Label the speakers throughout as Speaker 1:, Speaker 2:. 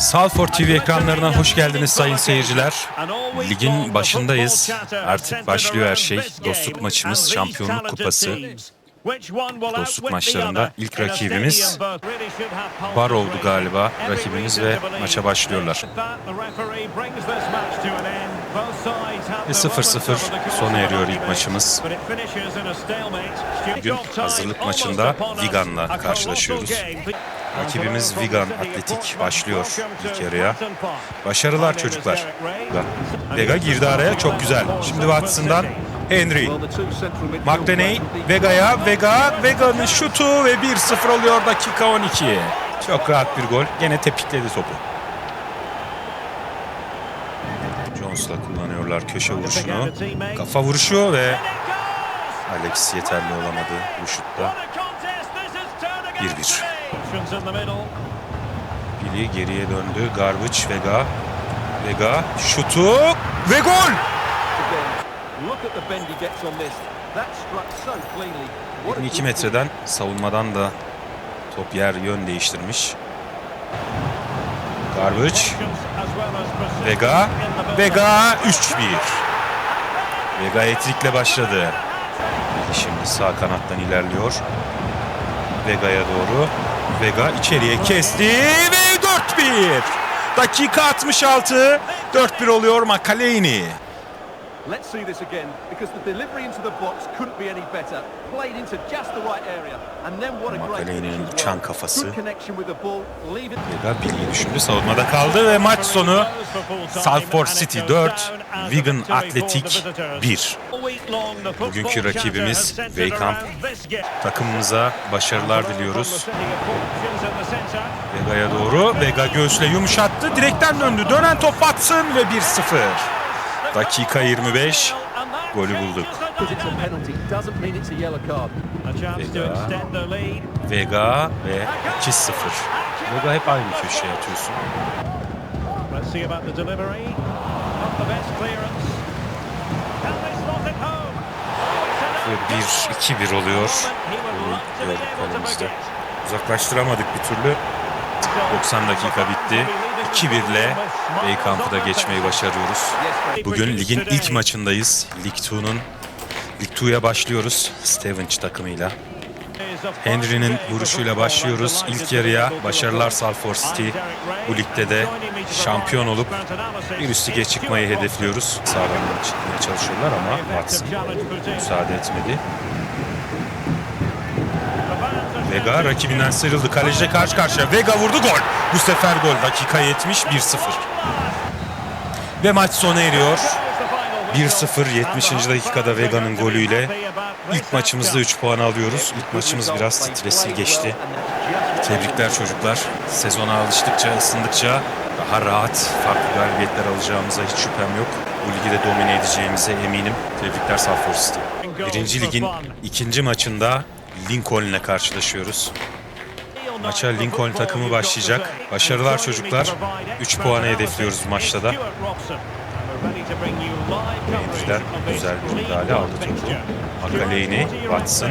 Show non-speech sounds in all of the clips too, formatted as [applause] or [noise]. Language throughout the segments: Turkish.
Speaker 1: Salford TV ekranlarına hoş geldiniz sayın seyirciler. Ligin başındayız. Artık başlıyor her şey. Dostluk maçımız, şampiyonluk kupası. Dostluk maçlarında ilk rakibimiz Bar oldu galiba rakibimiz ve maça başlıyorlar. Ve 0-0 sona eriyor ilk maçımız. Bugün hazırlık maçında Wigan'la karşılaşıyoruz. Rakibimiz Wigan Atletik başlıyor ilk yarıya. Başarılar çocuklar. Vega girdi araya çok güzel. Şimdi Watson'dan Henry. McDeney Vega'ya Vega Vega'nın şutu ve 1-0 oluyor dakika 12. Çok rahat bir gol. Gene tepikledi topu. Jones'la kullanıyorlar köşe vuruşunu. Kafa vuruşu ve Alex yeterli olamadı bu şutta. 1-1. Billy geriye döndü. Garbage Vega. Vega şutu ve gol. 22 metreden savunmadan da top yer yön değiştirmiş. Garbage. Vega. Vega 3-1. Vega etrikle başladı. Şimdi sağ kanattan ilerliyor. Vega'ya doğru. Vega içeriye kesti ve 4-1. Dakika 66. 4-1 oluyor Makaleyni.
Speaker 2: Let's see this again because the delivery into the box couldn't be any better. Played into just the right area. And then what a great
Speaker 1: uçan kafası. Vega Billy'yi düşündü. Savunmada kaldı ve maç sonu Salford City 4, Wigan Atletik 1. Bugünkü rakibimiz Weykamp. Takımımıza başarılar diliyoruz. Vega'ya doğru. Vega göğsle yumuşattı. Direkten döndü. Dönen top Watson ve 1-0. Dakika 25. Golü bulduk.
Speaker 2: because it's a penalty doesn't mean it's a yellow card.
Speaker 1: Vega ve 2-0. Vega hep aynı köşeye atıyorsun.
Speaker 3: Let's see about the delivery. Not the best clearance. Can they slot it home?
Speaker 1: Ve 1-2-1 oluyor. Golü. Uzaklaştıramadık bir türlü. 90 dakika bitti. 2-1 ile Beykamp'ı geçmeyi başarıyoruz. Bugün ligin ilk maçındayız. Lig 2'nun Lig 2'ya başlıyoruz Stevenage takımıyla. Henry'nin vuruşuyla başlıyoruz. İlk yarıya başarılar Salford City. Bu ligde de şampiyon olup bir üst lige çıkmayı hedefliyoruz. Sağdan çıkmaya çalışıyorlar ama Watson müsaade etmedi. Vega rakibinden sıyrıldı. Kaleciyle karşı karşıya. Vega vurdu gol. Bu sefer gol. Dakika 70 1-0. Ve maç sona eriyor. 1-0 70. dakikada Vega'nın golüyle ilk maçımızda 3 puan alıyoruz. İlk maçımız biraz stresli geçti. Tebrikler çocuklar. Sezona alıştıkça, ısındıkça daha rahat farklı galibiyetler alacağımıza hiç şüphem yok. Bu ligi domine edeceğimize eminim. Tebrikler Salford. Birinci ligin ikinci maçında Lincoln'le karşılaşıyoruz. Maça Lincoln takımı başlayacak. Başarılar çocuklar. 3 puanı hedefliyoruz maçta da. Henry'den güzel bir müdahale aldı topu. Makaleyni, Watson.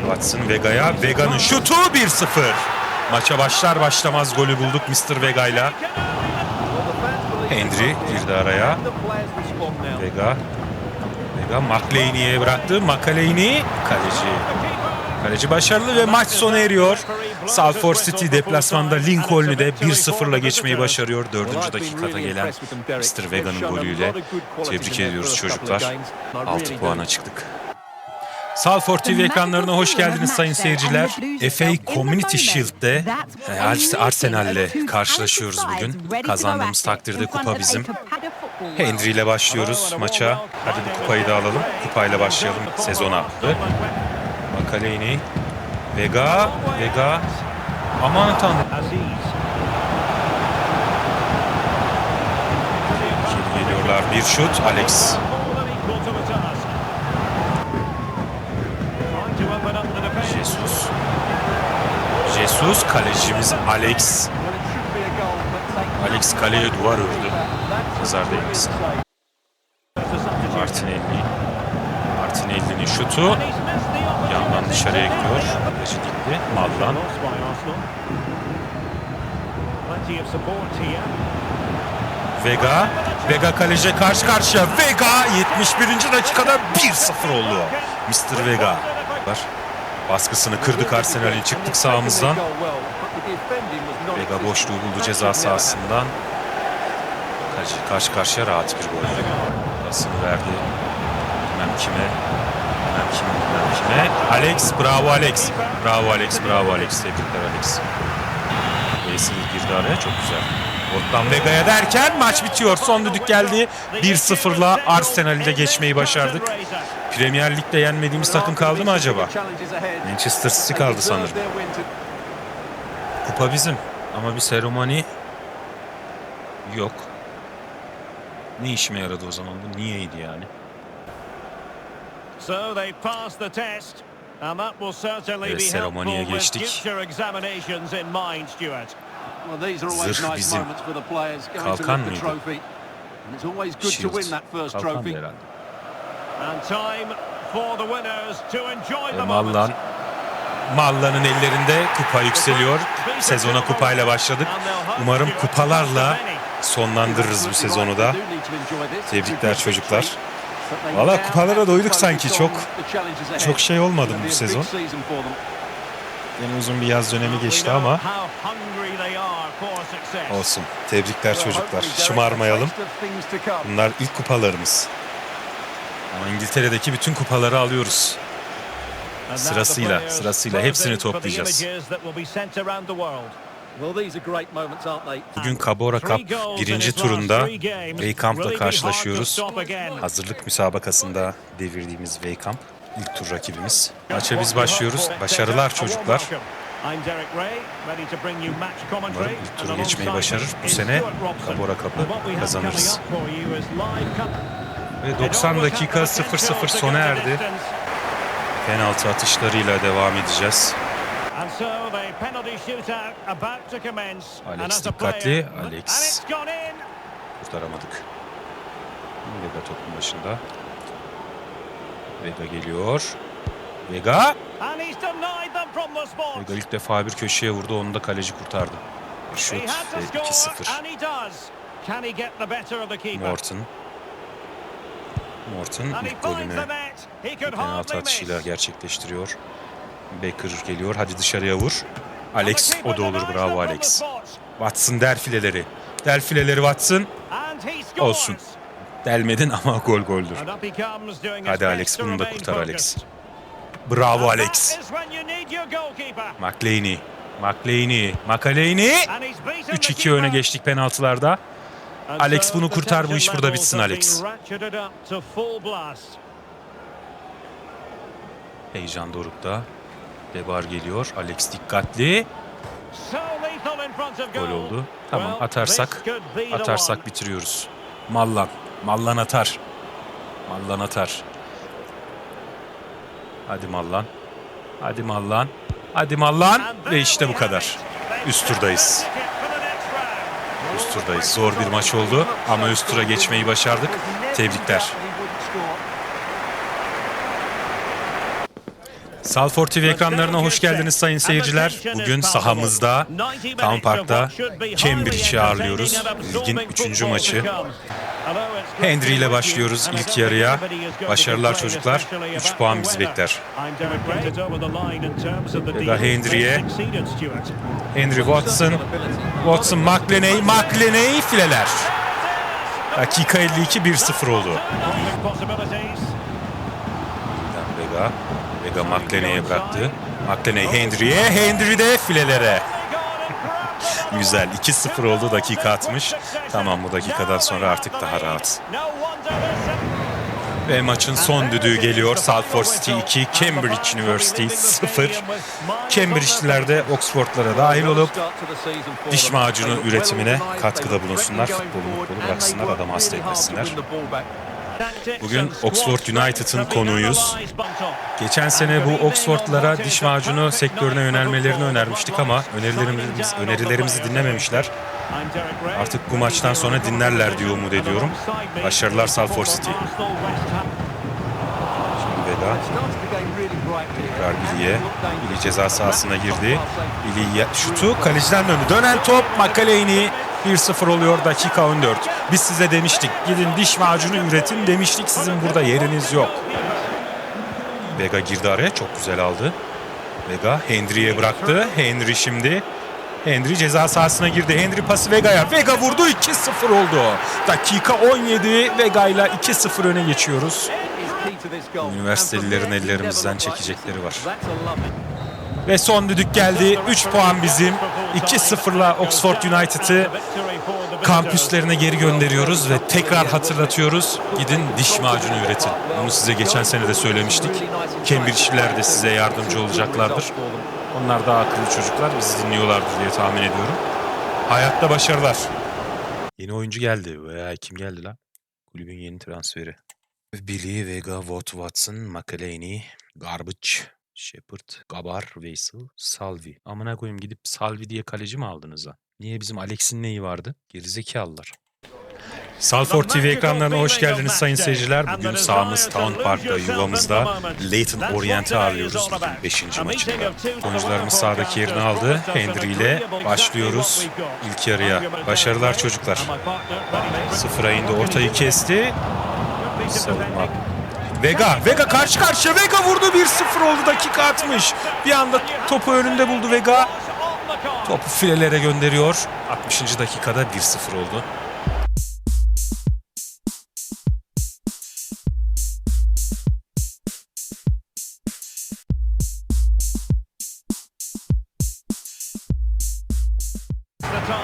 Speaker 1: Watson Vega'ya. Vega'nın şutu 1-0. Maça başlar başlamaz golü bulduk Mr. Vega'yla. Henry girdi araya. Vega. Vega McLean'e bıraktı. Makaleyni kaleci. Kaleci başarılı ve maç sona eriyor. Salford City deplasmanda Lincoln'u de 1-0'la geçmeyi başarıyor. Dördüncü dakikada gelen Mr. Vega'nın golüyle. Tebrik ediyoruz çocuklar. 6 puana çıktık. Salford TV ekranlarına hoş geldiniz sayın seyirciler. FA Community Shield'de e, Arsenal'le karşılaşıyoruz bugün. Kazandığımız takdirde kupa bizim. Henry ile başlıyoruz maça. Hadi bu kupayı da alalım. Kupayla başlayalım sezona. Makaleyni. Vega. Vega. Aman tanrım. Geliyorlar. Bir şut. Alex. Jesus. Jesus. Kalecimiz Alex. Alex kaleye duvar ördü. Nazar değmesin. Martinelli. Martinelli'nin şutu. Yandan dışarıya gidiyor. Kaleci
Speaker 3: support here.
Speaker 1: Vega. Vega kaleci karşı karşıya. Vega 71. dakikada 1-0 oldu. Mr. Vega. Baskısını kırdık Arsenal'in çıktık sahamızdan. Vega boşluğu buldu ceza sahasından. Karşı karşıya rahat bir gol. Pasını verdi. Bilmem kime. Alex, bravo Alex. Bravo Alex, bravo Alex. Tebrikler Alex. Veysel girdi araya, çok güzel. Ortadan Vega'ya derken maç bitiyor. Son düdük geldi. 1-0'la Arsenal'i de geçmeyi başardık. Premier Lig'de yenmediğimiz takım kaldı mı acaba? Manchester City kaldı sanırım. Kupa bizim ama bir seremoni yok. Ne işime yaradı o zaman bu? Niyeydi yani?
Speaker 3: So they passed the test. And that will certainly be helpful with future examinations in mind, Stuart.
Speaker 1: Zırh bizim. Kalkan mıydı? Shield. Kalkan herhalde.
Speaker 3: And time for the winners to enjoy the
Speaker 1: Mallan.
Speaker 3: moment.
Speaker 1: Mallan'ın ellerinde kupa yükseliyor. Sezona kupayla başladık. Umarım kupalarla sonlandırırız bu sezonu da. Tebrikler çocuklar. Valla kupalara doyduk sanki. Çok çok şey olmadı bu sezon. Yine uzun bir yaz dönemi geçti ama olsun. Tebrikler çocuklar. Şımarmayalım. Bunlar ilk kupalarımız. Ama İngiltere'deki bütün kupaları alıyoruz. Sırasıyla, sırasıyla hepsini toplayacağız. Bugün Kabora Cup birinci turunda Weykamp'la karşılaşıyoruz. Hazırlık müsabakasında devirdiğimiz Weykamp ilk tur rakibimiz. Maça biz başlıyoruz. Başarılar çocuklar. Umarım ilk turu geçmeyi başarır. Bu sene Kabora Cup'ı kazanırız. Ve 90 dakika 0-0 sona erdi. Penaltı atışlarıyla devam edeceğiz. Alex dikkatli. Alex. Kurtaramadık. Vega topun başında. Vega geliyor. Vega. Vega ilk defa bir köşeye vurdu. Onu da kaleci kurtardı. Bir şut ve 2-0. Morton. Morton ilk golünü penaltı atışıyla gerçekleştiriyor. Baker geliyor. Hadi dışarıya vur. Alex o da olur. Bravo Alex. Watson der fileleri. Der fileleri Watson. Olsun. Delmedin ama gol goldür.
Speaker 3: Hadi Alex bunu da kurtar Alex.
Speaker 1: Bravo Alex. McLeaney. McLeaney. McLeaney. 3-2 öne geçtik penaltılarda.
Speaker 3: Alex bunu kurtar bu iş burada bitsin Alex.
Speaker 1: Heyecan dorukta. Debar geliyor. Alex dikkatli. Gol oldu. Tamam atarsak atarsak bitiriyoruz. Mallan. Mallan atar. Mallan atar. Hadi Mallan. Hadi Mallan. Hadi Mallan. Ve işte bu kadar. Üst turdayız. Üst turdayız. Zor bir maç oldu ama üst tura geçmeyi başardık. Tebrikler. Salford TV ekranlarına hoş geldiniz sayın seyirciler. Bugün sahamızda Town Park'ta Cambridge'i ağırlıyoruz. Ligin 3. maçı. Henry ile başlıyoruz ilk yarıya. Başarılar çocuklar. 3 puan bizi bekler. Vega Henry'e. Henry Watson. Watson McLeney. McLeney fileler. Dakika 52 1-0 oldu. Vega. Vega McLeney'e bıraktı. McLeney Henry'e. Henry de filelere. [laughs] Güzel. 2-0 oldu. Dakika atmış. Tamam bu dakikadan sonra artık daha rahat. Ve maçın son düdüğü geliyor. Salford City 2, Cambridge University 0. Cambridge'liler de Oxford'lara dahil olup diş macunu üretimine katkıda bulunsunlar. Futbolu mutbolu bıraksınlar, adam hasta etmesinler. Bugün Oxford United'ın konuğuyuz. Geçen sene bu Oxford'lara diş macunu sektörüne yönelmelerini önermiştik ama önerilerimiz, önerilerimizi dinlememişler. Artık bu maçtan sonra dinlerler diye umut ediyorum. Başarılar Salford City. Şimdi Vega. Tekrar Billy'e. Billy ceza sahasına girdi. Billy ya- şutu kaleciden döndü. Dönen top McAleeney 1-0 oluyor dakika 14. Biz size demiştik gidin diş macunu üretin demiştik sizin burada yeriniz yok. Vega girdi araya çok güzel aldı. Vega Henry'e bıraktı. Henry şimdi Henry ceza sahasına girdi. Henry pası Vega'ya. Vega vurdu 2-0 oldu. Dakika 17 Vega ile 2-0 öne geçiyoruz. Üniversitelilerin ellerimizden çekecekleri var. Ve son düdük geldi. 3 puan bizim. 2-0'la Oxford United'ı kampüslerine geri gönderiyoruz ve tekrar hatırlatıyoruz. Gidin diş macunu üretin. Bunu size geçen sene de söylemiştik. Cambridge'liler de size yardımcı olacaklardır. Onlar daha akıllı çocuklar. Bizi dinliyorlardır diye tahmin ediyorum. Hayatta başarılar. Yeni oyuncu geldi. Veya kim geldi lan? Kulübün yeni transferi. Billy, Vega, Watt, Watson, McElhaney, Garbage, Shepard, Gabar, Weissel, Salvi. Amına koyayım gidip Salvi diye kaleci mi aldınız ha? Niye bizim Alex'in neyi vardı? Gerizekalılar. Salford TV ekranlarına hoş geldiniz sayın seyirciler. Bugün sahamız Town Park'ta yuvamızda Leyton Orient'i ağırlıyoruz. 5. maçında. Oyuncularımız sahadaki yerini aldı. Hendry ile başlıyoruz ilk yarıya. Başarılar çocuklar. Sıfıra indi ortayı kesti. Savunma. Vega, Vega karşı karşıya. Vega vurdu 1-0 oldu dakika 60. Bir anda topu önünde buldu Vega. Topu filelere gönderiyor. 60. dakikada 1-0 oldu.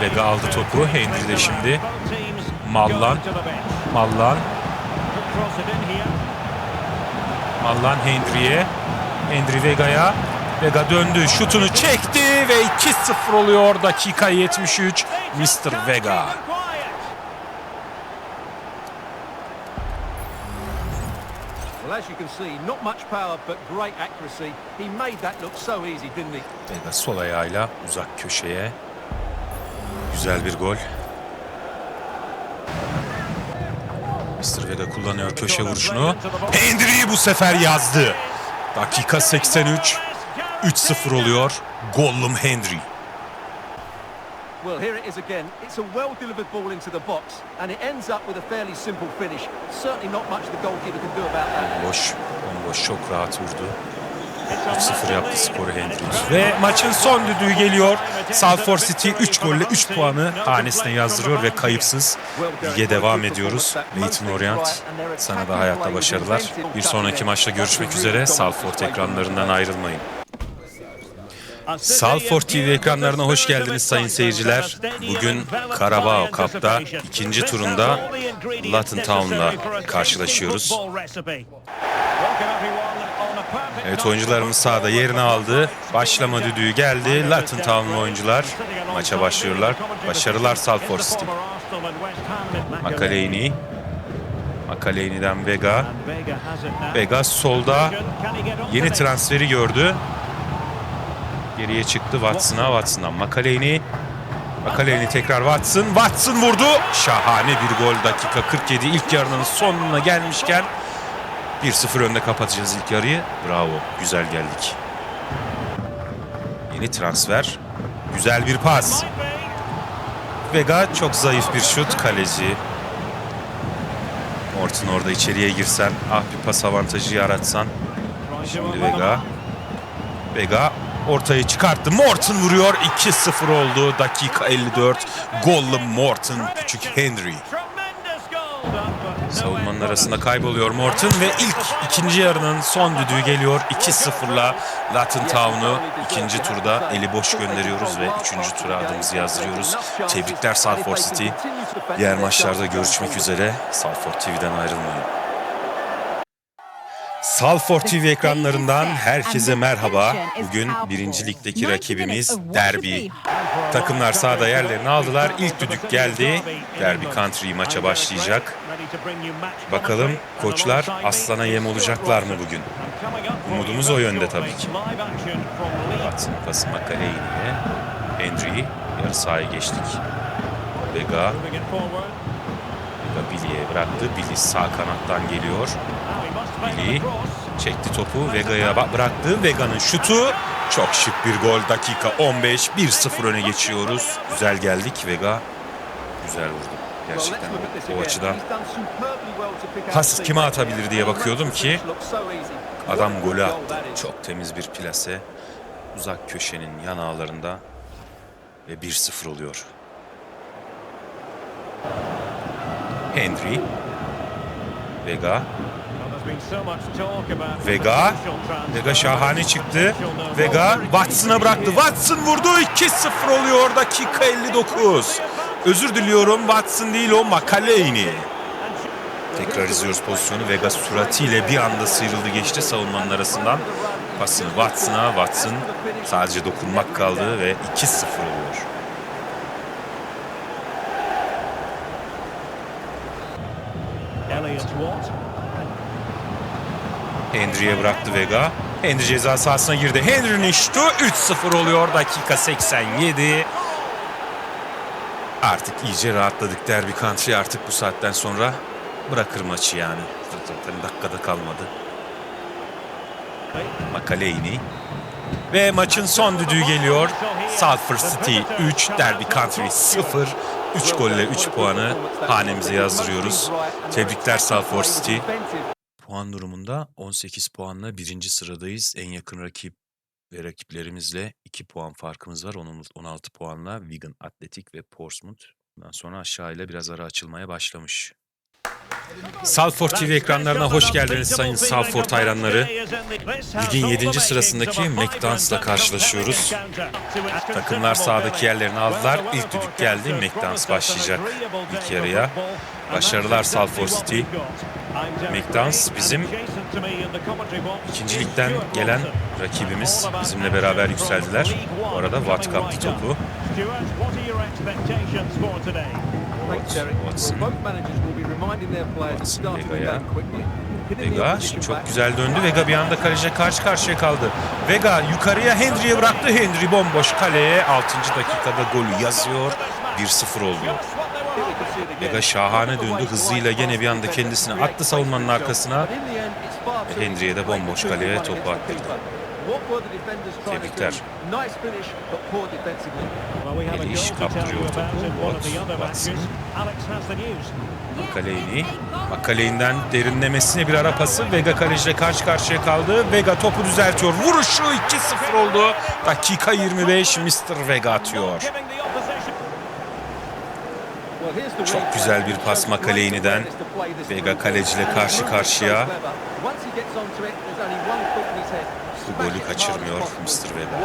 Speaker 1: Vega aldı topu. Henry de şimdi. Mallan. Mallan. Mallan Hendry'e. Hendry Vega'ya. Vega döndü. Şutunu çekti ve 2-0 oluyor. Dakika 73. Mr. Vega.
Speaker 2: Well, as you can see, not much power but great accuracy. He made that look so easy, didn't he?
Speaker 1: Vega sol ayağıyla uzak köşeye. Güzel bir gol. Mr. Vega kullanıyor köşe vuruşunu. Hendry bu sefer yazdı. Dakika 83. 3-0 oluyor. Gollum Hendry.
Speaker 2: Well, here it is again. It's a well-delivered ball into the box, and it ends up with a fairly simple finish. Certainly not much the goalkeeper can do about that.
Speaker 1: Boş, bomboş çok rahat vurdu. 3-0 yaptı skoru Hendry. Ve maçın son düdüğü geliyor. Salford City 3 golle 3 puanı hanesine yazdırıyor ve kayıpsız lige devam ediyoruz. Leyton Orient sana da hayatta başarılar. Bir sonraki maçta görüşmek üzere. Salford ekranlarından ayrılmayın. Salford TV ekranlarına hoş geldiniz sayın seyirciler. Bugün Carabao Cup'ta ikinci turunda Luton Town'la karşılaşıyoruz. Evet oyuncularımız sahada yerini aldı. Başlama düdüğü geldi. Luton Town'lu oyuncular maça başlıyorlar. Başarılar Salford City. McAlhaney. McAlhaney'den Vega. Vega solda yeni transferi gördü. Geriye çıktı Watson'a. Watson'dan McAlhaney. McAlhaney tekrar Watson. Watson vurdu. Şahane bir gol. Dakika 47 ilk yarının sonuna gelmişken 1-0 önde kapatacağız ilk yarıyı. Bravo. Güzel geldik. Yeni transfer. Güzel bir pas. Vega çok zayıf bir şut. Kaleci. Morton orada içeriye girsen. Ah bir pas avantajı yaratsan. Şimdi Vega. Vega ortayı çıkarttı. Morton vuruyor. 2-0 oldu. Dakika 54. Gollum Morton. Küçük Henry. Savunmanın arasında kayboluyor Morton ve ilk ikinci yarının son düdüğü geliyor. 2-0'la Luton Town'u ikinci turda eli boş gönderiyoruz ve üçüncü tura adımızı yazdırıyoruz. Tebrikler Salford City. Diğer maçlarda görüşmek üzere. Salford TV'den ayrılmayın. Salford TV ekranlarından herkese merhaba. Bugün birinci ligdeki rakibimiz Derby. Takımlar sahada yerlerini aldılar. İlk düdük geldi. Derby Country maça başlayacak. Bakalım koçlar aslana yem olacaklar mı bugün? Umudumuz o yönde tabii ki. Watson pası McAlhaney'e. Hendry yarı sahaya geçtik. Vega. Vega Billy'e bıraktı. Billy sağ kanattan geliyor. Billy. Çekti topu Vega'ya bıraktı. Vega'nın şutu. Çok şık bir gol. Dakika 15. 1-0 öne geçiyoruz. Güzel geldik. Vega güzel vurdu. Gerçekten o açıdan pas kime atabilir diye bakıyordum ki adam golü attı. Çok temiz bir plase. Uzak köşenin yan ağlarında ve 1-0 oluyor. Henry. Vega. Vega. Vega şahane çıktı. Vega Watson'a bıraktı. Watson vurdu. 2-0 oluyor. Dakika 59. Özür diliyorum. Watson değil o Makaleyni. Tekrar izliyoruz pozisyonu. Vega suratiyle bir anda sıyrıldı geçti savunmanın arasından. Pasını Watson'a. Watson sadece dokunmak kaldı ve 2-0 oluyor. Henry'e bıraktı Vega. Henry ceza sahasına girdi. Henry'nin şutu 3-0 oluyor. Dakika 87. Artık iyice rahatladık. Derby Country artık bu saatten sonra bırakır maçı yani. Zaten dakikada kalmadı. Makaleyni. Ve maçın son düdüğü geliyor. Salford City 3, Derby Country 0. 3 golle 3 puanı hanemize yazdırıyoruz. Tebrikler Salford City. Puan durumunda 18 puanla birinci sıradayız. En yakın rakip ve rakiplerimizle 2 puan farkımız var. Onun 16 puanla Wigan Athletic ve Portsmouth. Bundan sonra aşağıyla biraz ara açılmaya başlamış. Salford TV ekranlarına hoş geldiniz sayın Salford hayranları. Ligin 7. sırasındaki McDonald's'la karşılaşıyoruz. Takımlar sahadaki yerlerini aldılar. İlk düdük geldi. McDonald's başlayacak ilk yarıya. Başarılar Salford City. McDonald's bizim ikinci ligden gelen rakibimiz. Bizimle beraber yükseldiler. Bu arada Watt kaptı topu. Watson. Watson Vega'ya. Vega çok güzel döndü. Vega bir anda kaleciye karşı karşıya kaldı. Vega yukarıya Henry'e bıraktı. Henry bomboş kaleye 6. dakikada golü yazıyor. 1-0 oluyor. Vega şahane döndü. Hızıyla gene bir anda kendisini attı savunmanın arkasına. Ve Henry'e de bomboş kaleye topu attırdı. Tebrikler.
Speaker 3: Eliş
Speaker 1: kaptırıyor topu. Watson. Makaleyni. Makaleyni'den derinlemesine bir ara pası. Vega kaleciyle karşı karşıya kaldı. Vega topu düzeltiyor. Vuruşu 2-0 oldu. Dakika 25 Mr. Vega atıyor.
Speaker 2: Çok güzel bir pas Makaleyni'den. Vega kaleciyle karşı karşıya.
Speaker 1: Bu golü kaçırmıyor Mr. Vega.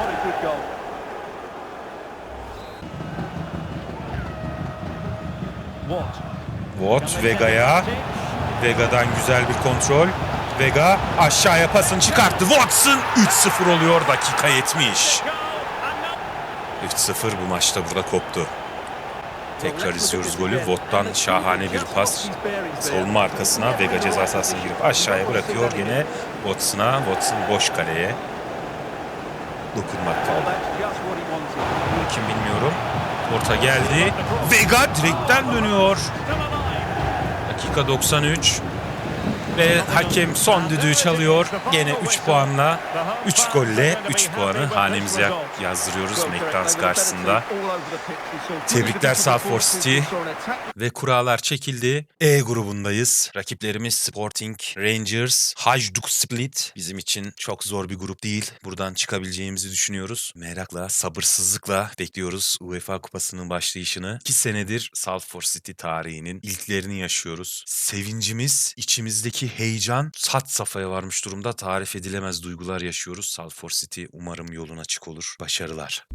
Speaker 1: Watt Vega'ya. Vega'dan güzel bir kontrol. Vega aşağıya pasını çıkarttı. Watson 3-0 oluyor dakika 70. 3-0 bu maçta burada koptu. Tekrar izliyoruz golü. Watt'tan şahane bir pas. Savunma arkasına Vega ceza sahasına girip aşağıya bırakıyor gene Watson'a. Watson boş kaleye. Dokunmak kaldı. Kim bilmiyorum. Orta geldi. Vega direkten dönüyor. Dakika 93. Ve hakem son düdüğü çalıyor. Gene 3 puanla, 3 golle 3 puanı hanemize yazdırıyoruz McDonald's karşısında. Tebrikler Salford City. Ve kurallar çekildi. E grubundayız. Rakiplerimiz Sporting, Rangers, Hajduk Split. Bizim için çok zor bir grup değil. Buradan çıkabileceğimizi düşünüyoruz. Merakla, sabırsızlıkla bekliyoruz UEFA Kupası'nın başlayışını. 2 senedir Salford City tarihinin ilklerini yaşıyoruz. Sevincimiz, içimizdeki heyecan sat safhaya varmış durumda. Tarif edilemez duygular yaşıyoruz. Salford City umarım yolun açık olur. Başarılar.